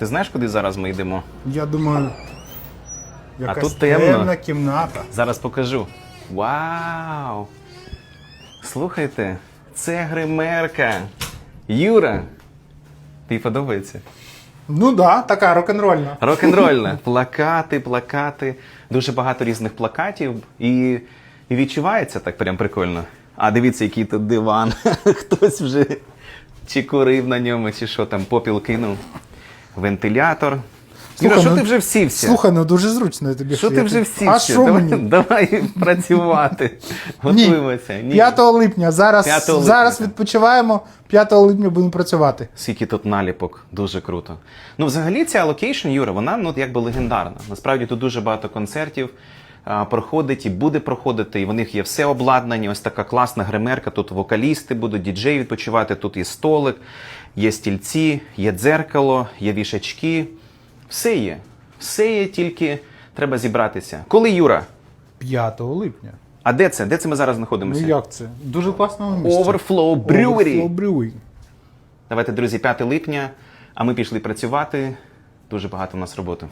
Ти знаєш, куди зараз ми йдемо? Я думаю, якась тут темно. темна кімната. Зараз покажу. Вау! Слухайте, це гримерка. Юра. Тобі подобається? Ну да, така рок-н-рольна. Рок-н-рольна. Плакати, плакати. Дуже багато різних плакатів. І, і відчувається так прям прикольно. А дивіться, який тут диван. Хтось вже чи курив на ньому, чи що там, попіл кинув. Вентилятор. Юра, що ну, ти вже всівся? Слухай, ну дуже зручно я тобі. Що ти вже всі? всівся? А що давай, мені? давай працювати. Готуємося. Ні. 5 липня. Зараз, 5 липня. зараз відпочиваємо. 5 липня будемо працювати. Скільки тут наліпок, дуже круто. Ну, взагалі, ця локейшн, Юра, вона ну якби легендарна. Насправді тут дуже багато концертів проходить і буде проходити. І в них є все обладнання. Ось така класна гримерка. Тут вокалісти будуть, діджеї відпочивати. Тут є столик, є стільці, є дзеркало, є вішачки. Все є. Все є, тільки треба зібратися. Коли Юра? 5 липня. А де це? Де це ми зараз Ну знаходимося? як це? Дуже класному місці. Overflow Brewery. Overflow Brewery. Давайте, друзі, 5 липня, а ми пішли працювати. Дуже багато в нас роботи.